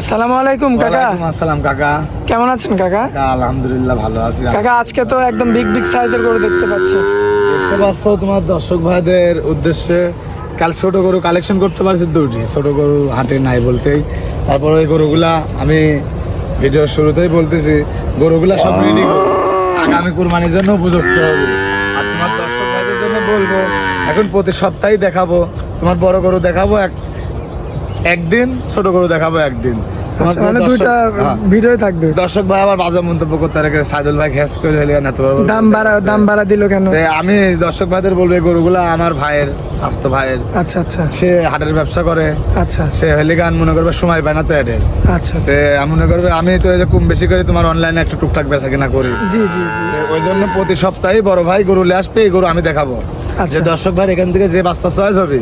আসসালামু আলাইকুম কাকা। আসসালাম কাকা। কেমন আছেন কাকা? আলহামদুলিল্লাহ ভালো আছি কাকা। আজকে তো একদম বিগ বিগ সাইজের গরু দেখতে পাচ্ছি। দেখতে পাচ্ছ তোমার দর্শক ভাইদের উদ্দেশ্যে। কাল ছোট গরু কালেকশন করতে পারছি দুটি ছোট গরু হাটে নাই বলতেই। তারপর ওই গরুগুলা আমি ভিডিওর শুরুতেই বলতেছি গরুগুলা সব রেডি আগামী কুরবানির জন্য উপযুক্ত হবে। আর তোমার দর্শক ভাইদের জন্য বলব এখন প্রতি সপ্তাহেই দেখাবো তোমার বড় গরু দেখাবো এক একদিন ছোট গরু দেখাবো একদিন। আচ্ছা, মানে দুইটা হ্যাঁ। ভিডিও থাকবে। দর্শক ভাই আবার মন্তব্য করতে রেখে সাইদুল ভাই ঘ্যাস করে হইলে না তো দাম বাড়া দাম বাড়া দিল কেন? আমি দর্শক ভাইদের বলব গরুগুলা আমার ভাইয়ের স্বাস্থ্য ভাইয়ের। আচ্ছা আচ্ছা। সে হাটের ব্যবসা করে। আচ্ছা। সে হইলে গান মনে করবে সময় পায় না তো এদের। আচ্ছা আচ্ছা। আমি মনে করবে আমি তো এই যে কম বেশি করে তোমার অনলাইনে একটু টুকটাক বেচা কিনা করি। জি জি জি। ওই জন্য প্রতি সপ্তাহে বড় ভাই গরু নিয়ে আসবে এই গরু আমি দেখাবো। যে দর্শক ভাই এখান থেকে যে বাচ্চা চয়েস হবে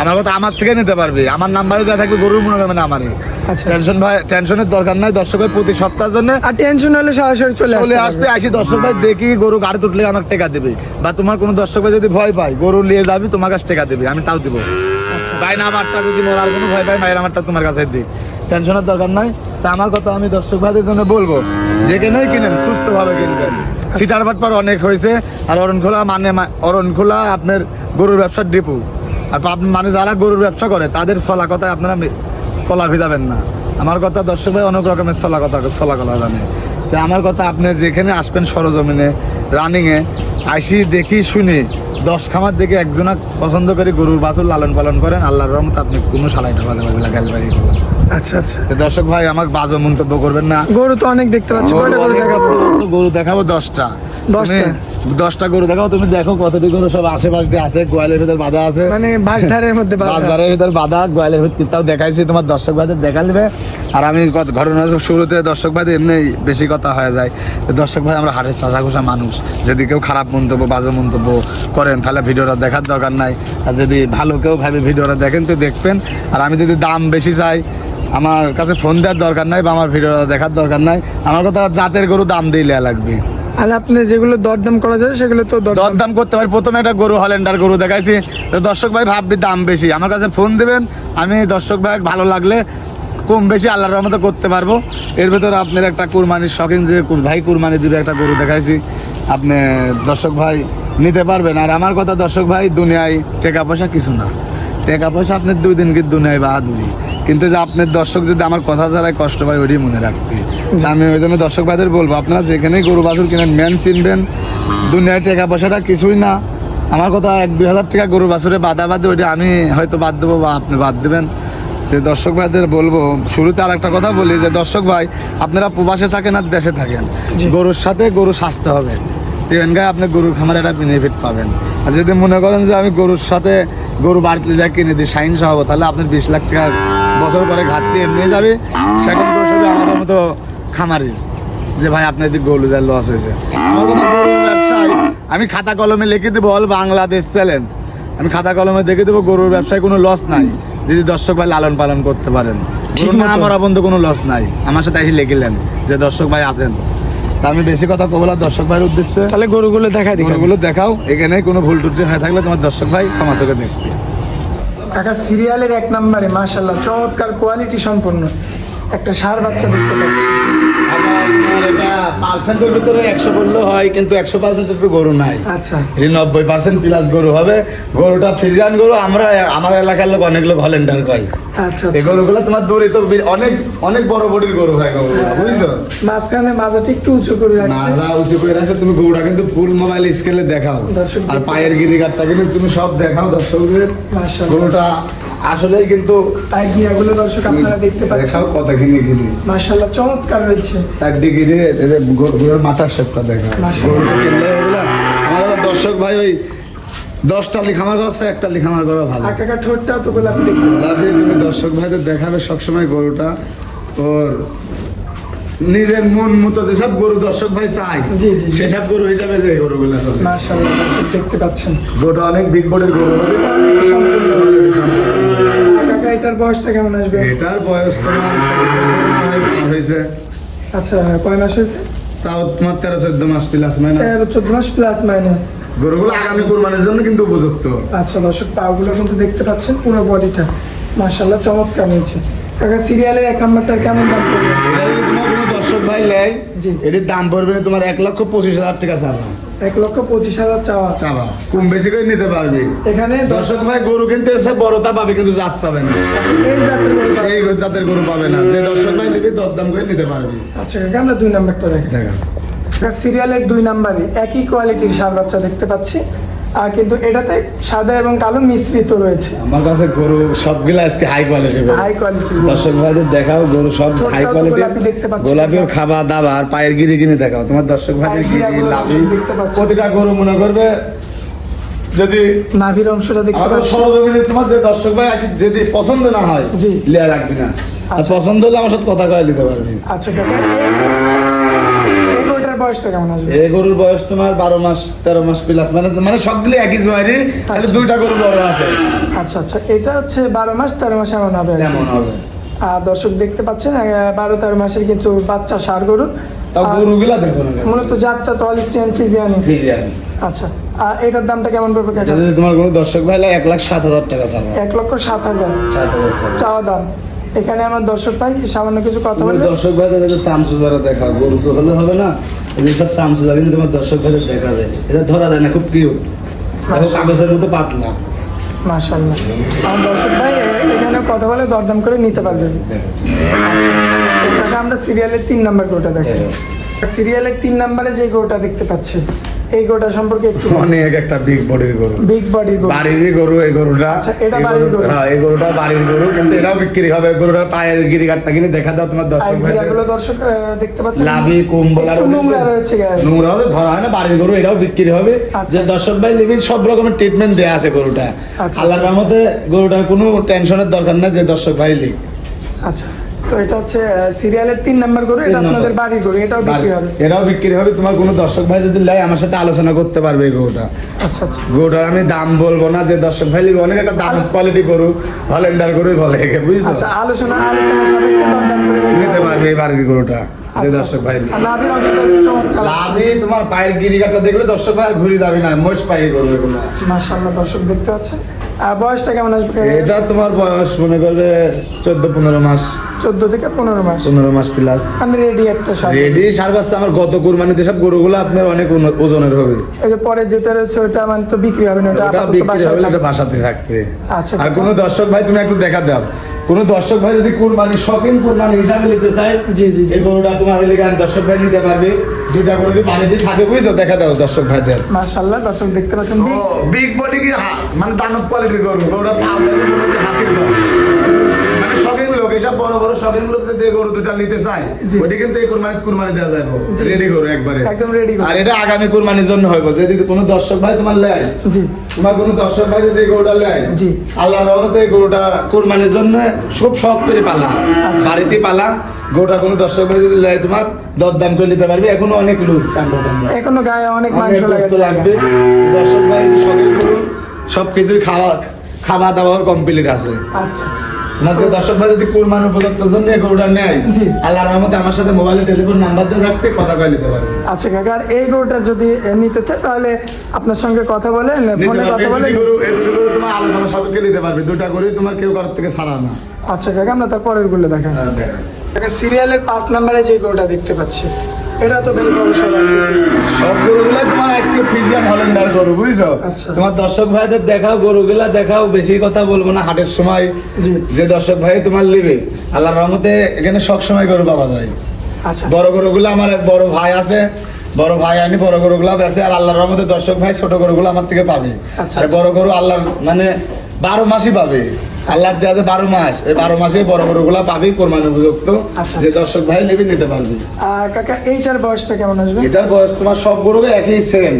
আমার কথা আমার থেকে নিতে পারবে। আমার নাম্বারে দেওয়া থাকবে গরুর মনে করবে না আমারই। আচ্ছা। টেনশন ভাই টেনশনের দরকার নাই দর্শকের প্রতি সপ্তাহের জন্য আর টেনশন হলে সরাসরি চলে চলে আসবে আসি দর্শক ভাই দেখি গরু গাড়ি তুটলে আমাকে টেকা দেবে। বা তোমার কোনো দর্শক ভাই যদি ভয় পায় গরু নিয়ে যাবি তোমার কাছে টেকা দেবে আমি তাও দিব। আচ্ছা। ভাই না আমারটা যদি মরার কোনো ভয় পাই মায়ের আমারটা তোমার কাছে দিই টেনশনের দরকার নাই। তা আমার কথা আমি দর্শক ভাইদের জন্য বলব যে যেখানেই কিনেন সুস্থ ভাবে কিনবেন। সিটার বাটপার অনেক হয়েছে। আর অরণখোলা মানে অরণখোলা আপনার গরুর ব্যবসার ডিপু। আর মানে যারা গরুর ব্যবসা করে, তাদের চলা কথায় আপনারা কলা ভিজাবেন না। আমার কথা দর্শক ভাই অনেক রকমের চলা কথা চলা কলা জানে। তো আমার কথা আপনি যেখানে আসবেন সরজমিনে, রানিংয়ে, আইসি দেখি শুনি, দশ খামার দেখে একজনা পছন্দ করে গরুর বাছুর লালন পালন করেন, আল্লাহর রহমত আপনি কোনো সালাই টাকা দেবেন গালবাড়ি আচ্ছা আচ্ছা। দর্শক ভাই আমাকে বাজে মন্তব্য করবেন না। গরু তো অনেক দেখতে পাচ্ছি। কয়টা গরু দেখাবো? গরু দেখাবো দশটা। দশটা? দশটা গরু দেখাবো তুমি দেখো কতটি গরু সব আশেপাশ দিয়ে আছে গোয়ালের ভিতর বাধা আছে। মানে বাঁশধারের মধ্যে বাঁধা। ভিতর বাধা গোয়ালের ভিতর তাও দেখাইছি তোমার দর্শক ভাইদের দেখালবে আর আমি ঘটনা শুরুতে দর্শক ভাই এমনি বেশি কথা হয়ে যায়। দর্শক ভাই আমরা হাটের চাষা ঘোষা মানুষ। যদি কেউ খারাপ মন্তব্য বাজে মন্তব্য করেন তাহলে ভিডিওটা দেখার দরকার নাই। আর যদি ভালো কেউ ভাবে ভিডিওটা দেখেন তো দেখবেন। আর আমি যদি দাম বেশি চাই আমার কাছে ফোন দেওয়ার দরকার নাই বা আমার ভিডিও দেখার দরকার নাই। আমার কথা জাতের গরু দাম দিয়ে লেয়া লাগবে। আর আপনি যেগুলো দরদাম করা যায় সেগুলো তো দরদাম করতে পারি। প্রথমে একটা গরু হলেন্ডার গরু দেখাইছি। তো দর্শক ভাই ভাববি দাম বেশি। আমার কাছে ফোন দিবেন আমি দর্শক ভাই ভালো লাগলে কম বেশি আল্লাহর রহমতে করতে পারব। এর ভেতরে আপনার একটা কুরবানির শখিন যে ভাই কুরবানি দিবে একটা গরু দেখাইছি। আপনি দর্শক ভাই নিতে পারবেন। আর আমার কথা দর্শক ভাই দুনিয়ায় টাকা পয়সা কিছু না। টাকা পয়সা আপনার দুই দিন কি দুনিয়ায় বাহাদুরি। কিন্তু যে আপনার দর্শক যদি আমার কথা দ্বারাই কষ্ট পায় ওইটাই মনে রাখবে। আমি ওই জন্য দর্শক ভাইদের বলব আপনারা যেখানেই গরু বাছুর কিনেন ম্যান চিনবেন দুনিয়ায় টাকা পয়সাটা কিছুই না। আমার কথা এক দুই হাজার টাকা গরু বাছুরে বাধা বাদ ওইটা আমি হয়তো বাদ দেবো বা আপনি বাদ দেবেন। যে দর্শক ভাইদের বলব শুরুতে আর একটা কথা বলি যে দর্শক ভাই আপনারা প্রবাসে থাকেন আর দেশে থাকেন। গরুর সাথে গরু স্বাস্থ্য হবে। দেবেন গায়ে আপনি গরুর খামারে একটা বেনিফিট পাবেন। আর যদি মনে করেন যে আমি গরুর সাথে গরু বাড়িতে যা কিনে দিই সাইন সহ তাহলে আপনার বিশ লাখ টাকা বছর পরে ঘাটতি এমনি যাবে সেখান দোষ হবে আমাদের মতো খামারির যে ভাই আপনার দিক গরু যা লস হয়েছে। আমার কথা গরুর ব্যবসায় আমি খাতা কলমে লিখে দেবো অল বাংলাদেশ চ্যালেঞ্জ আমি খাতা কলমে দেখে দেবো গরুর ব্যবসায় কোনো লস নাই। যদি দর্শক ভাই লালন পালন করতে পারেন। না মরা বন্ধু কোনো লস নাই। আমার সাথে এসে লিখিলেন যে দর্শক ভাই আছেন। তা আমি বেশি কথা কবো না দর্শক ভাইয়ের উদ্দেশ্যে। তাহলে গরুগুলো দেখাই দিই গরুগুলো দেখাও এখানে কোনো ভুল টুটি হয়ে থাকলে তোমার দর্শক ভাই ক্ষমা চোখে দেখবে। কাকা সিরিয়ালের এক নম্বরে মাশাল্লাহ চমৎকার কোয়ালিটি সম্পন্ন একটা সার বাচ্চা দেখতে পাচ্ছি। পার্সেন্টের ভিতরে একশো হয় কিন্তু একশো পার্সেন্ট গরু নাই। আচ্ছা। নব্বই পার্সেন্ট প্লাস গরু হবে। গরুটা ফ্রিজিয়ান গরু আমরা আমার এলাকার লোক অনেক লোক হলেন্ডার কয়। আচ্ছা এই আচ্ছা। গরুগুলো তোমার দূরে তো অনেক অনেক বড় বডির গরু হয় গরুগুলো বুঝছ? মাঝখানে মাজাটা একটু উঁচু করে মাজা উঁচু করে রাখছো তুমি গরুটা কিন্তু ফুল মোবাইল স্কেলে দেখাও। আর পায়ের গিরিগারটা কিন্তু তুমি সব দেখাও দর্শকদের। গরুটা আসলেই কিন্তু তাই গিয়াগুলো দর্শক আপনারা দেখতে পাচ্ছেন। দেখাও কত কিনে গিরি মাশাআল্লাহ চমৎকার রয়েছে। চারটি গিরি এদের গরু- গরুর মাথার শেপটা দেখা। গরুটা কিনলে আমার দর্শক ভাই ওই দশটা লিখামার আছে একটা লিখামার করা ভালো। কাকা ঠোঁটটা তো গোলাপি তুমি দর্শক ভাইদের দেখাবে সবসময় গরুটা। ওর নিজের মন মতো যেসব গরু দর্শক ভাই চাই। সেসব গরু হিসাবে যে মাশাল্লাহ দর্শক দেখতে পাচ্ছেন। গরুটা অনেক বিগ বডির গরু। এটার বয়সটা কেমন আসবে? এটার বয়স হয়েছে। আচ্ছা কয় মাস হয়েছে? তাও তোমার তেরো চোদ্দ মাস প্লাস মাইনাস তেরো চোদ্দ মাস প্লাস মাইনাস গরুগুলো আগামী কোরবানির জন্য কিন্তু উপযুক্ত। আচ্ছা দর্শক পাগুলো কিন্তু দেখতে পাচ্ছেন পুরো বডিটা মাশাল্লাহ চমৎকার হয়েছে। কাকা সিরিয়ালের এক নাম্বারটার কেমন দাম পড়বে? এটা যদি তোমার কোনো দর্শক ভাই নেয় এটির দাম পড়বে তোমার এক লক্ষ পঁচিশ হাজার টাকা চাবা এক লক্ষ পঁচিশ হাজার চাওয়া। চাবা কম বেশি করে নিতে পারবি। এখানে দর্শক ভাই গরু কিনতে এসে বড়তা পাবে কিন্তু জাত পাবে না। এই জাতের গরু পাবে। এই জাতের গরু পাবে না। যে দর্শক ভাই নিবি দরদাম করে নিতে পারবি। আচ্ছা কাকা আমরা দুই নাম্বারটা দেখি। দেখা। সিরিয়ালের দুই নাম্বারে একই কোয়ালিটির সার বাচ্চা দেখতে পাচ্ছি। কিন্তু এটাতে সাদা এবং কালো মিশ্রিত রয়েছে। আমার কাছে গরু সবগুলো আজকে হাই কোয়ালিটি হাই কোয়ালিটির দর্শক ভাইদের দেখাও গরু সব হাই কোয়ালিটি গোলাপি দেখতে। গোলাপিও খাবার দাবার পায়ের গিরি কিনে দেখাও। তোমার দর্শক ভাইদের গিরি লাভি প্রতিটা গরু মনে করবে যদি নাভির অংশটা দেখতে পাচ্ছি। সরজমিনে তোমার যে দর্শক ভাই আসি যদি পছন্দ না হয় জি। লিয়া রাখবি না। আর আচ্ছা। পছন্দ হলে আমার সাথে কথা কয়ে নিতে পারবি। আচ্ছা গরুটার বয়সটা কেমন আসবে? এই গরুর বয়স তোমার বারো মাস তেরো মাস প্লাস মানে মানে সবগুলি একই জোয়ারি খালি আচ্ছা। দুইটা গরু বড় আছে। আচ্ছা আচ্ছা এটা হচ্ছে বারো মাস তেরো মাস এমন হবে আর হবে। আর দর্শক দেখতে পাচ্ছেন বারো তেরো মাসের কিন্তু বাচ্চা সার গরু। তাও গরুগুলা দেখো না মূলত জাতটা তো অলিস্টিয়ান ফিজিয়ানি ফিজিয়ান। আচ্ছা আর এটার দামটা কেমন পড়বে কাকা যদি তোমার কোনো দর্শক ভাই এক লাখ সাত হাজার টাকা চাবো এক লক্ষ সাত হাজার। সাত হাজার চাবো। চাওয়া দাম। এখানে আমার দর্শক ভাই সামান্য কিছু কথা বললে দর্শক ভাইদের এটা সামসুজারা দেখা গরু তো হলে হবে না? এই সব সামসুজারা কিন্তু তোমার দর্শক ভাইদের দেখা যায়। এটা ধরা যায় না খুব কিউট দেখো কাগজের মতো পাতলা। মাশাল্লাহ আমার দর্শক ভাই এখানে কথা বলে দরদাম করে নিতে পারবে। আচ্ছা আমরা সিরিয়ালের তিন নাম্বার গোটা দেখি। সিরিয়ালের তিন নাম্বারে যে গোটা দেখতে পাচ্ছি এই সম্পর্কে একটু অনেক একটা বিগ বডির গরু। বিগ বডির গরু গরু এই গরুটা আচ্ছা, এটা বাড়ির গরু-। হ্যাঁ এই গরুটা বাড়ির গরু কিন্তু এটাও বিক্রি হবে। পায়ের গিরিঘাটটা কিনে দেখা দাও তোমার দর্শক ভাইদের। গিরাগুলো দর্শক দেখতে পাচ্ছেন? লাভি কুম্বল আর একটু নোংরা রয়েছে নোংরা হলে ধরা হয় না বাড়ির গরু এটাও বিক্রি হবে। আচ্ছা। যে দর্শক ভাই নিবি সব রকমের ট্রিটমেন্ট দেয়া আছে গরুটা। আচ্ছা। আল্লাহর রহমতে গরুটার কোনো টেনশনের দরকার না যে দর্শক ভাই লিখ আচ্ছা। তো এটা হচ্ছে সিরিয়ালের তিন নাম্বার গরু এটা আপনাদের বাড়ির গরু এটাও বিক্রি হবে। এটাও বিক্রি হবে তোমার কোনো দর্শক ভাই যদি লাই আমার সাথে আলোচনা করতে পারবে এই গরুটা। আচ্ছা আচ্ছা। গরুটার আমি দাম বলব না যে দর্শক ভাই অনেক একটা দাম কোয়ালিটি গরু হলেন্ডার গরুই বলে একে বুঝছ? আচ্ছা আলোচনা সাপেক্ষে নিতে পারবে এই বাড়ির গরুটা। দর্শক ভাই লাভে তোমার পায়ের গিরিকাটা দেখলে দর্শক ভাই ঘুরে যাবে না মোষ পায়ে গরু এগুলো। মাশাআল্লাহ দর্শক দেখতে পাচ্ছেন? আর বয়সটা কেমন আসবে? এটা তোমার বয়স মনে করবে চোদ্দ পনেরো মাস। চোদ্দ থেকে পনেরো মাস। পনেরো মাস প্লাস আমি রেডি একটা সার রেডি সার বাচ্চা আমার গত কুরবানিতে সব গরুগুলো আপনার অনেক ওজনের হবে। এই যে পরে যেটা রয়েছে ওটা মানে তো বিক্রি হবে না ওটা ওটা বিক্রি হবে। এটা বাসাতে থাকবে। আচ্ছা আর কোনো দর্শক ভাই তুমি একটু দেখা দাও। কোনো দর্শক ভাই যদি কোরবানি শপিং কোরবানি হিসাবে নিতে চায় জি জি এই গরুটা তোমার হলে গান দর্শক ভাই নিতে পারবে। দুটা গরু পানিতে থাকে বুঝছ? দেখা দাও দর্শক ভাইদের। মাশাআল্লাহ দর্শক দেখতে পাচ্ছেন। বিগ বডি কি মানে দানব কোয়ালিটির গরু। গরুটা পাবলা হাতির গরু। এসব বড় বড় শপিং যে গরু দুটা নিতে জি। কিন্তু এই কুরবানি কুরবানি দেওয়া যাবে রেডি গরু একবারে। একদম রেডি আর এটা আগামী কুরবানির জন্য হইব। যদি কোনো দর্শক ভাই তোমার লেয় তোমার কোনো দর্শক ভাই যদি এই গরুটা লেয় জি। আল্লাহ রহমতে এই গরুটা কুরবানির জন্য খুব শখ করে পালা। আচ্ছা। বাড়িতে পালা। গরুটা কোনো দর্শক ভাই যদি লেয় তোমার দরদাম করে নিতে পারবে। এখনও অনেক লুজ এখনও গায়ে অনেক মাংস লাগবে। দর্শক ভাই শখের গরু সব কিছুই খাওয়া খাওয়া দাওয়ার কমপ্লিট আছে। আচ্ছা আচ্ছা। না যে দর্শক ভাই যদি কুরবান উপযুক্ত জন্য গরুটা নেয় জি। আল্লাহর রহমতে আমার সাথে মোবাইলে টেলিফোন নাম্বার দিয়ে রাখবে কথা কয়ে নিতে পারবে। আচ্ছা কাকা আর এই গরুটা যদি নিতে চায় তাহলে আপনার সঙ্গে কথা বলে ফোনে কথা বলে গরু এই গরু তোমার আলোচনা সবকে নিতে পারবে দুটা গরু তোমার কেউ কারোর থেকে ছাড়া না। আচ্ছা কাকা আমরা তার পরেরগুলো দেখান কাকা সিরিয়ালের পাঁচ নম্বরে যে গরুটা দেখতে পাচ্ছি এটা তো বেশ বড় সড়ো। সব গরুগুলো তোমার আজকে ফিজিয়ান হলেন্ডার গরু বুঝছ আচ্ছা। তোমার দর্শক ভাইদের দেখাও গরুগুলা দেখাও বেশি কথা বলব না হাটের সময় যে দর্শক ভাই তোমার লিবে আল্লাহর রহমতে এখানে সব সময় গরু পাওয়া যায় আচ্ছা বড় গরুগুলো আমার এক বড় ভাই আছে বড় ভাই আনি বড় গরুগুলো আর আল্লাহর রহমতে দর্শক ভাই ছোট গরুগুলো আমার থেকে পাবে আচ্ছা, আর। বড় গরু আল্লাহর মানে বারো মাসই পাবে আল্লাহ দেওয়া আছে বারো মাস এই বারো মাসে বড় গরুগুলো পাবি কোরবানি উপযুক্ত আচ্ছা, যে আচ্ছা। দর্শক ভাই নেবে নিতে পারবি। কাকা এইটার বয়সটা কেমন আসবে? এটার বয়স তোমার সব গরুকে একই সেম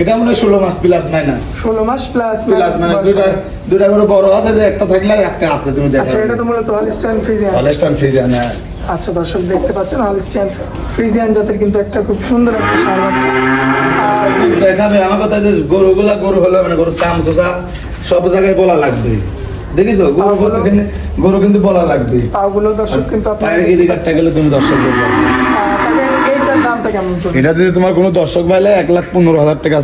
এটা মনে হয় ষোলো মাস প্লাস মাইনাস ষোলো মাস প্লাস প্লাস মানে দুটা দুটা গরু বড় আছে যে একটা থাকলে একটা আছে তুমি দেখো আচ্ছা এটা তো মূলত ফ্রিজিয়ান হলেস্টান ফ্রিজান হ্যাঁ। আচ্ছা দর্শক দেখতে পাচ্ছেন হলিস্টাইন ফ্রিজিয়ান জাতের কিন্তু একটা খুব সুন্দর একটা সার আর দেখাবে আমার কথা যে গরুগুলা গরু হলে মানে গরু চাম চোষা সব জায়গায় বলা লাগবে। দেখিছো? গরু কিন্তু গরু কিন্তু বলা লাগবে পাগুলো দর্শক কিন্তু আপনার পায়ের কাটতে গেলে তুমি দর্শক বলবে এইটার দামটা কেমন পড়বে এটা যদি তোমার কোনো দর্শক পাইলে এক লাখ পনেরো হাজার টাকা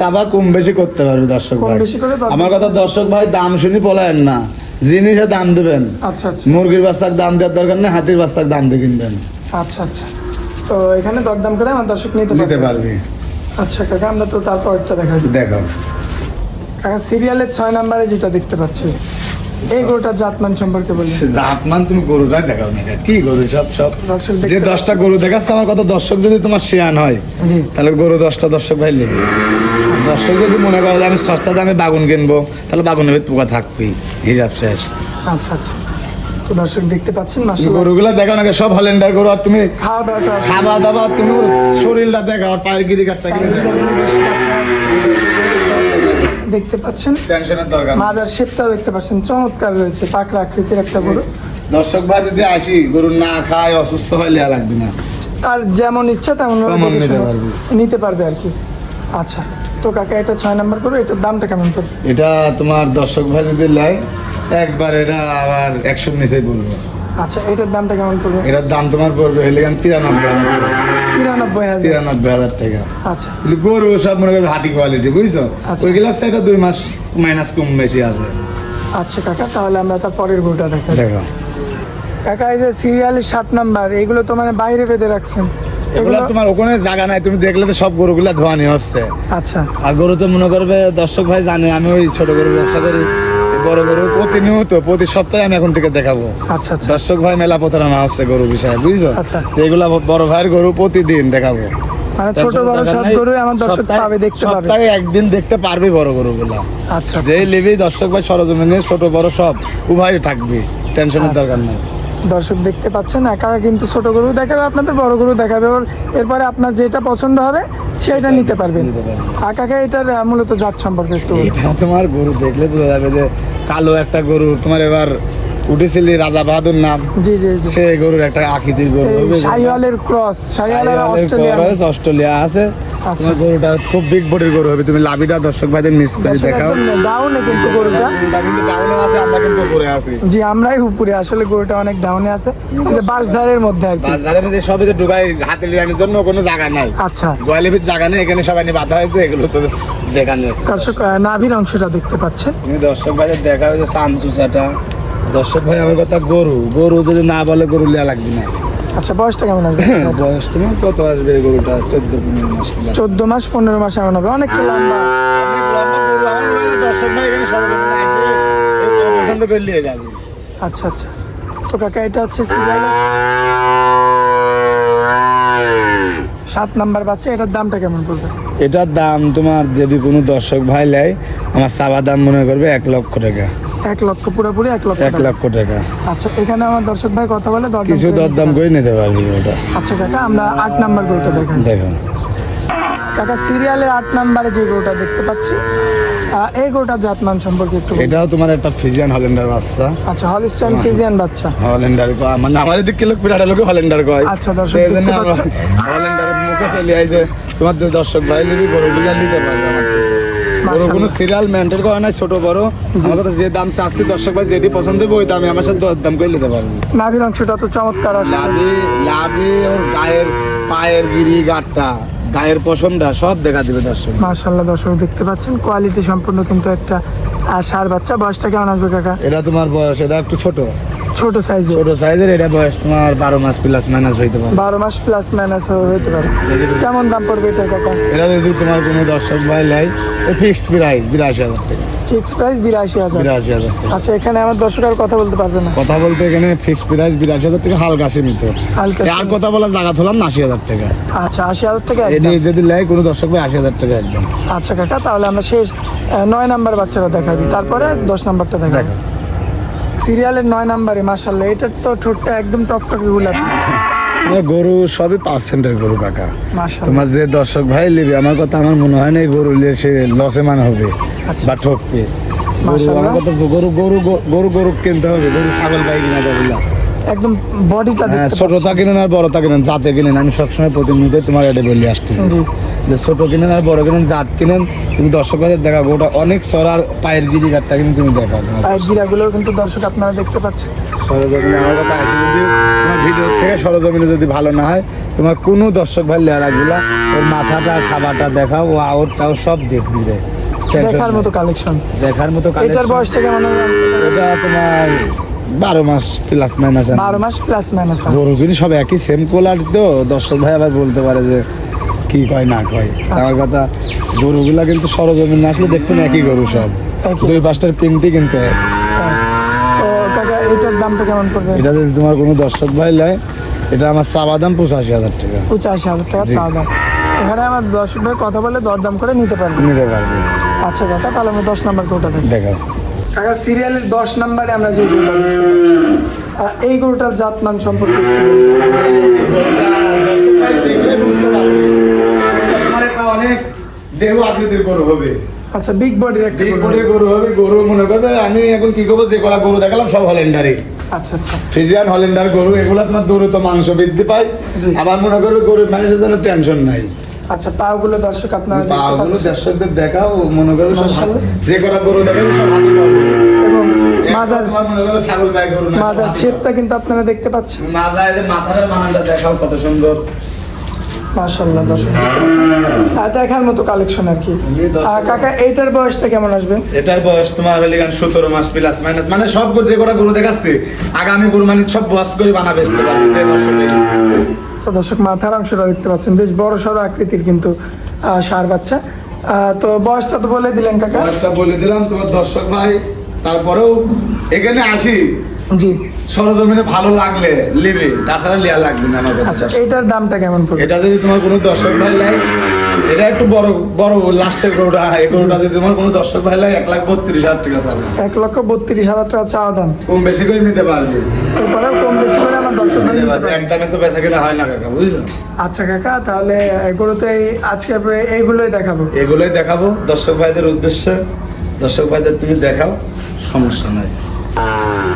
চাবা কম বেশি করতে পারবে দর্শক ভাই। আমার কথা দর্শক ভাই দাম শুনি বলেন না। জিনিসের দাম দেবেন। আচ্ছা আচ্ছা। মুরগির বাস্তার দাম দেওয়ার দরকার নেই হাতির বাস্তার দাম দিয়ে কিনবেন। আচ্ছা আচ্ছা। তো এখানে দরদাম করে আমার দর্শক নিতে নিতে পারবে। আচ্ছা কাকা আমরা তো তারপরটা দেখাই দেখো কাকা সিরিয়ালের ছয় নম্বরে যেটা দেখতে পাচ্ছি এই গরুটার জাতমান সম্পর্কে বলি জাতমান তুমি গরুটাই দেখাও না কি গরু? সব সব। যে দশটা গরু দেখাচ্ছে আমার কথা দর্শক যদি তোমার শেয়ান হয় তাহলে গরু দশটা দর্শক ভাই লেগে দর্শক যদি মনে করে আমি সস্তা দামে বাগুন কিনবো তাহলে বাগুনের ভিতর পোকা থাকবেই হিসাব শেষ। আচ্ছা আচ্ছা। তো দর্শক দেখতে পাচ্ছেন মাসাল্লাহ গরুগুলা দেখো না সব হলেন্ডার গরু আর তুমি খাওয়া দাওয়াটা খাওয়া দাওয়া তুমি শরীরটা দেখো আর পায়ের গিরি কাটটা দেখতে পাচ্ছেন। টেনশনের দরকার মাজার শেপটাও দেখতে পাচ্ছেন চমৎকার রয়েছে পাকড়া আকৃতির একটা গরু। দর্শক ভাই যদি আসি গরু না খায় অসুস্থ হয় লেয়া লাগবে না। আর যেমন ইচ্ছা তেমন নিতে পারবে। আর কি। আচ্ছা তো কাকা এটা ছয় নাম্বার করো এটার দামটা কেমন পড়বে? এটা তোমার দর্শক ভাই যদি লাই একবার এটা আবার একশো নিচে বলব আচ্ছা এটার দামটা কেমন পড়বে? এটার দাম তোমার পড়বে হলে তিরানব্বই হাজার। তিরানব্বই হাজার। তিরানব্বই হাজার টাকা। আচ্ছা। গরু সব মনে হাটি কোয়ালিটি বুঝছ? আচ্ছা। এটা দুই মাস মাইনাস কম বেশি আছে। আচ্ছা কাকা তাহলে আমরা তার পরের গরুটা দেখো। কাকা এই যে সিরিয়ালের সাত নাম্বার এগুলো তো মানে বাইরে বেঁধে রাখছেন। এগুলো তোমার ওখানে জায়গা নাই তুমি দেখলে তো সব গরুগুলা ধোয়ানি হচ্ছে আচ্ছা। আর গরু তো মনে করবে দর্শক ভাই জানে আমি ওই ছোট গরু ব্যবসা করি। বড় গরু প্রতিনিয়ত প্রতি সপ্তাহে আমি এখন থেকে দেখাবো। আচ্ছা আচ্ছা। দর্শক ভাই মেলা প্রতারণা আছে গরু বিষয়ে বুঝছ? আচ্ছা। এগুলা বড় ভাইয়ের গরু প্রতিদিন দেখাবো। মানে ছোট বড় সব গরু আমার দর্শক পাবে দেখতে পাবে। সপ্তাহে একদিন দেখতে পারবে বড় গরুগুলা। আচ্ছা যে দর্শক ভাই সরজমিনে ছোট বড় সব উভয় থাকবে টেনশনের। দরকার নেই। দর্শক দেখতে পাচ্ছেন একা কিন্তু ছোট গরু দেখাবে আপনাদের বড় গরু দেখাবে এরপরে আপনার যেটা পছন্দ হবে সেটা নিতে পারবেন। আকাকে এটার মূলত জাত সম্পর্কে একটু। এটা তোমার গরু দেখলে বোঝা যাবে যে কালো একটা গরু তোমার এবার উঠেছিলি রাজা বাহাদুর নাম জি জি সে গরুর একটা আকৃতির গরু শাহিওয়ালের ক্রস শাহিওয়ালের অস্ট্রেলিয়া অস্ট্রেলিয়া আছে। তোমার গরুটা খুব বিগ বডির গরু হবে। তুমি লাভিটা দর্শক ভাইদের মিস করে দেখাও। ডাউনে কিন্তু গরুটা। কিন্তু ডাউনে আছে আমরা কিন্তু উপরে আছি। জি আমরাই উপরে। আসলে গরুটা অনেক ডাউনে আছে। বাঁশধারের মধ্যে আর কি। মধ্যে সবে যে ঢুকাই হাতে লিয়ানোর জন্য কোনো জায়গা নাই। আচ্ছা। জায়গা নেই এখানে সবাই নিয়ে বাধা হয়েছে এগুলো তো দেখানো দর্শক নাভির অংশটা দেখতে পাচ্ছেন। দর্শক ভাইদের দেখা হয়েছে সামসুসাটা দর্শক ভাই আমার কথা গরু। গরু যদি না বলে গরু লিয়া লাগবে না। আচ্ছা বয়সটা কেমন আসবে বয়স তুমি কত আসবে গরুটা? চোদ্দ পনেরো মাস চোদ্দ মাস পনেরো মাস এমন হবে। অনেকটা লম্বা। অনেক লম্বা গরু, আমার দর্শক ভাই এখানে সরজমিনে এসে পছন্দ করে নিয়ে যাবে। আচ্ছা আচ্ছা। তো কাকা এটা হচ্ছে সিরিয়াল সাত নাম্বার বাচ্চা এটার দামটা কেমন পড়বে এটার দাম তোমার যদি কোনো দর্শক ভাই নেয় আমার সাবা দাম মনে করবে এক লক্ষ টাকা। এক লক্ষ পুরোপুরি এক লক্ষ এক। লক্ষ টাকা। আচ্ছা এখানে আমার দর্শক ভাই কথা বলে কিছু করে দরদাম নিতে করে নিতে পারবি ওটা। আচ্ছা কাকা আমরা আট নাম্বার গরুটা দেখেন। দেখো কাকা সিরিয়ালের আট নাম্বারে যে গরুটা দেখতে পাচ্ছি এই গরুটার জাতমান সম্পর্কে একটু এটাও তোমার একটা ফিজিয়ান হল্যান্ডার বাচ্চা। আচ্ছা হলিস্টাইন ফিজিয়ান বাচ্চা। হল্যান্ডার মানে আমার এদিকে লোক বিরাট লোক হল্যান্ডার কয়। আচ্ছা, দর্শক সেই মুখে চলে আইছে তোমার দর্শক ভাই নিবি গরুগুলা নিতে পারবে আমার কোনো সিরিয়াল মেনটেন করা নাই ছোট বড়। আমার কথা যে দাম চাচ্ছি দর্শক ভাই যেটি পছন্দ হবে ওই দামে আমার সাথে দাম করে নিতে পারবে। নাভির অংশটা তো চমৎকার আসছে। লাভে লাভে ওর গায়ের পায়ের গিরি গাটটা গায়ের পশমটা সব দেখা দিবে দর্শক। মার্শাল্লাহ দর্শক দেখতে পাচ্ছেন কোয়ালিটি সম্পূর্ণ কিন্তু একটা আহ, ষাঁড় বাচ্চা। বয়সটা কেমন আসবে কাকা? এটা তোমার বয়স এটা একটু ছোট। ছোট সাইজে ছোট সাইজের এটা বয়স তোমার বারো মাস প্লাস মাইনাস হইতে পারে। বারো মাস প্লাস মাইনাস হতে পারে। কেমন দাম পড়বে এটা কাকা এটা যদি তোমার কোনো দর্শক ভাই লাই ফিক্সড প্রাইস বিরাশি হাজার টাকা। ফিক্স প্রাইস বিরাশি হাজার। বিরাশি হাজার আচ্ছা এখানে আমার দর্শক আর কথা বলতে পারবে না। কথা বলতে এখানে ফিক্সড প্রাইস বিরাশি হাজার টাকা হালকা সীমিত। হালকা আর কথা বলার জায়গা থলাম আশি হাজার টাকা। আচ্ছা আশি হাজার টাকা এটি যদি লাই কোনো দর্শক ভাই আশি হাজার টাকা একদম। আচ্ছা কাকা তাহলে আমরা শেষ নয় নাম্বার বাচ্চারা দেখা দিই তারপরে দশ নাম্বারটা দেখা দেখো সিরিয়ালের নয় নাম্বারে মার্শাল্লাহ এটার তো ঠোঁটটা একদম গোলাপি তোমার গরু সবই পার্সেন্টের গরু কাকা। তোমার যে দর্শক ভাই নেবে আমার কথা আমার মনে হয় না গরু নিয়ে সে লসে মান হবে আচ্ছা। বা ঠকবে। গরু আমার কথা গরু গরু গরু গরু কিনতে হবে গরু ছাগল পাই কিনা যাবে না। একদম বডিটা হ্যাঁ ছোটটা কিনেন আর বড়টা কিনেন জাতে কিনেন। আমি সবসময় প্রতিনিয়ত তোমার এটা বলে আসতেছি। যে ছোট কিনেন আর বড় কিনেন জাত কিনেন তুমি দর্শক ভাইদের দেখা ওটা অনেক সরার পায়ের গিরি গাটটা কিন্তু তুমি দেখা আর গিরাগুলো কিন্তু দর্শক আপনারা দেখতে পাচ্ছেন। সরজমিনে আমার কথা আছে যদি তোমার ভিডিও থেকে সরজমিনে যদি ভালো না হয় তোমার কোনো দর্শক ভাই লেয়ারা গুলা ওর মাথাটা খাবারটা দেখাও ও আওরটাও সব দেখ দিবে দেখার মতো কালেকশন দেখার মতো এটার। বয়সটা কেমন হবে? এটা তোমার বারো মাস প্লাস মাইনাস বারো মাস প্লাস মাইনাস গরু যদি সব একই সেম কোলার তো। দর্শক ভাই আবার বলতে পারে যে কি কয় না কয়। আমার কথা গরুগুলা কিন্তু সরজমিন না আসলে দেখবেন একই গরু সব। দুই পাঁচটার প্রিন্টই কিন্তু এটার দামটা কেমন পড়বে? এটা যদি তোমার কোনো দর্শক ভাই লাই এটা আমার চাওয়া দাম পঁচাশি হাজার টাকা। পঁচাশি হাজার টাকা জি। চা দাম এখানে আমার দশ ভাই কথা বলে দরদাম করে নিতে পারবে। নিতে পারবে। আচ্ছা কাকা তাহলে আমি দশ নাম্বার কোটা দেখি। দেখা কাকা সিরিয়ালের দশ নাম্বারে আমরা যে গরুটা এই গরুটার জাতমান সম্পর্কে অনেক দেহ আকৃতির গরু হবে। আচ্ছা বিগ বডির একটা বিগ গরু। বডির গরু হবে গরু মনে করবে আমি এখন কি করব? যে কটা গরু দেখালাম সব আচ্ছা আচ্ছা। ফ্রিজিয়ান গরু এগুলো তোমার মাংস বৃদ্ধি পায়। আবার মনে করবে গরুর মানুষের জন্য টেনশন নাই। আচ্ছা পাগুলো দর্শক আপনারা দেখতে পাগুলো পাচ্ছেন। দর্শকদের দেখাও মনে করবে সব যে কটা গরু দেখাবে সব হাতি এবং মাজার মনে করবে ছাগল গায়ে গরু মাজার শেপটা কিন্তু আপনারা দেখতে পাচ্ছেন। যে মাথার বানানটা দেখাও কত সুন্দর। মাশাল্লাহ দর্শক। দেখার মতো কালেকশন আর কি। আর কাকা এইটার বয়সটা কেমন আসবে? এটার বয়স তোমার হলে গান সতেরো মাস প্লাস মাইনাস মানে সব গরু যে কটা গরু দেখাচ্ছে আগামী সব বস করে বানা বেচতে পারবে যে আচ্ছা, দর্শক মাথার অংশটা দেখতে পাচ্ছেন। বেশ বড় সড়ো আকৃতির কিন্তু ষাঁড় বাচ্চা। আহ, তো বয়সটা তো বলে দিলেন কাকা। বয়সটা বলে দিলাম তোমার দর্শক ভাই। তারপরেও এখানে আসি। জি। সরজমিনে ভালো লাগলে লিবে তাছাড়া লিয়া লাগবে না আমার আচ্ছা কাছে এইটার দামটা কেমন পড়বে? এটা যদি তোমার কোনো দর্শক ভাই লাই এটা একটু বড় বড় লাস্টের গরুটা এই গরুটা যদি তোমার কোনো দর্শক ভাই লাই এক লাখ বত্রিশ হাজার টাকা চাবে এক লক্ষ বত্রিশ হাজার টাকা চাওয়া দাম। কম বেশি করে নিতে পারবে। কম বেশি করে আমার দর্শক ভাই। এক দামে তো বেচা কেনা হয় না কাকা বুঝছ? আচ্ছা কাকা তাহলে এগুলোতে আজকে আপনি এইগুলোই দেখাবো। এগুলোই দেখাবো। দর্শক ভাইদের উদ্দেশ্যে দর্শক ভাইদের তুমি দেখাও সমস্যা নাই।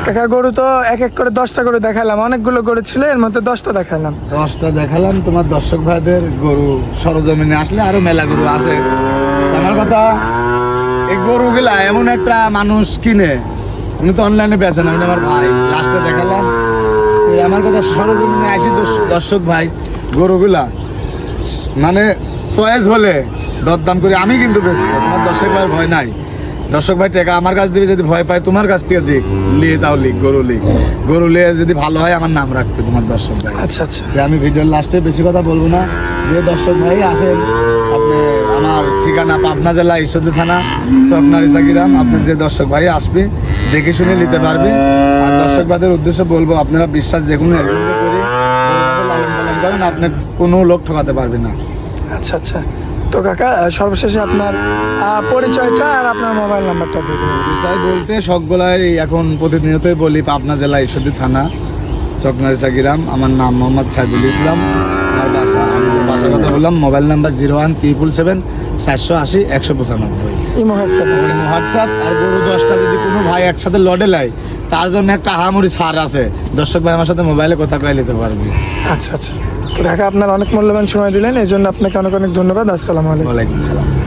কাকা গরু তো এক এক করে দশটা করে দেখালাম। অনেকগুলো গরু ছিল, এর মধ্যে দশটা দেখালাম। দশটা দেখালাম, তোমার দর্শক ভাইদের গরু সরজমিনে আসলে আরও মেলা গরু আছে। আমার কথা, এই গরুগুলা এমন একটা মানুষ কিনে, উনি তো অনলাইনে বেচেন আমি আমার ভাই। লাস্টে দেখালাম। আমার কথা, সরজমিনে আসি দর্শ- দর্শক ভাই, গরুগুলা মানে চয়েস হলে দরদাম করে। আমি কিন্তু বেশি তোমার দর্শক ভাইয়ের ভয় নাই। দর্শক ভাই টাকা আমার কাছ থেকে যদি ভয় পায় তোমার কাছ থেকে দিক। লিয়ে তাও লিখ গরু লিখ গরু লিয়ে যদি ভালো হয় আমার নাম রাখবে তোমার দর্শক ভাই। আচ্ছা আচ্ছা। আমি ভিডিওর লাস্টে বেশি কথা বলব না। যে দর্শক ভাই আসেন আপনি আমার ঠিকানা পাবনা জেলা ঈশ্বরদী থানা চকনারিসা গ্রাম আপনি যে দর্শক ভাই আসবে দেখে শুনে নিতে পারবে। আর দর্শক ভাইদের উদ্দেশ্যে বলব আপনারা বিশ্বাস যে কোনো একজনকে করে লালন পালন করেন আপনি কোনো লোক ঠকাতে পারবে না। আচ্ছা আচ্ছা। তো কাকা সর্বশেষে আপনার পরিচয়টা আর আপনার মোবাইল নাম্বারটা দেবেন বলতে সবগুলাই এখন প্রতিনিয়তই বলি পাবনা জেলা ঈশ্বরদী থানা চকনারিসা গ্রাম আমার নাম মোহাম্মদ সাইদুল ইসলাম। আমার বাসা আমি বাসার কথা বললাম mobile number zero one triple seven চারশো আশি একশো পঁচানব্বই। ইমো হোয়াটসঅ্যাপ আর গরু দশটা যদি কোনো ভাই একসাথে লডে লাই তার জন্য একটা আহামরি ছাড় আছে। দর্শক ভাই আমার সাথে মোবাইলে কথা কয়ে নিতে পারবে। আচ্ছা আচ্ছা। তো কাকা আপনার অনেক মূল্যবান সময় দিলেন এই জন্য আপনাকে অনেক অনেক ধন্যবাদ। আসসালামু আলাইকুম। সালাম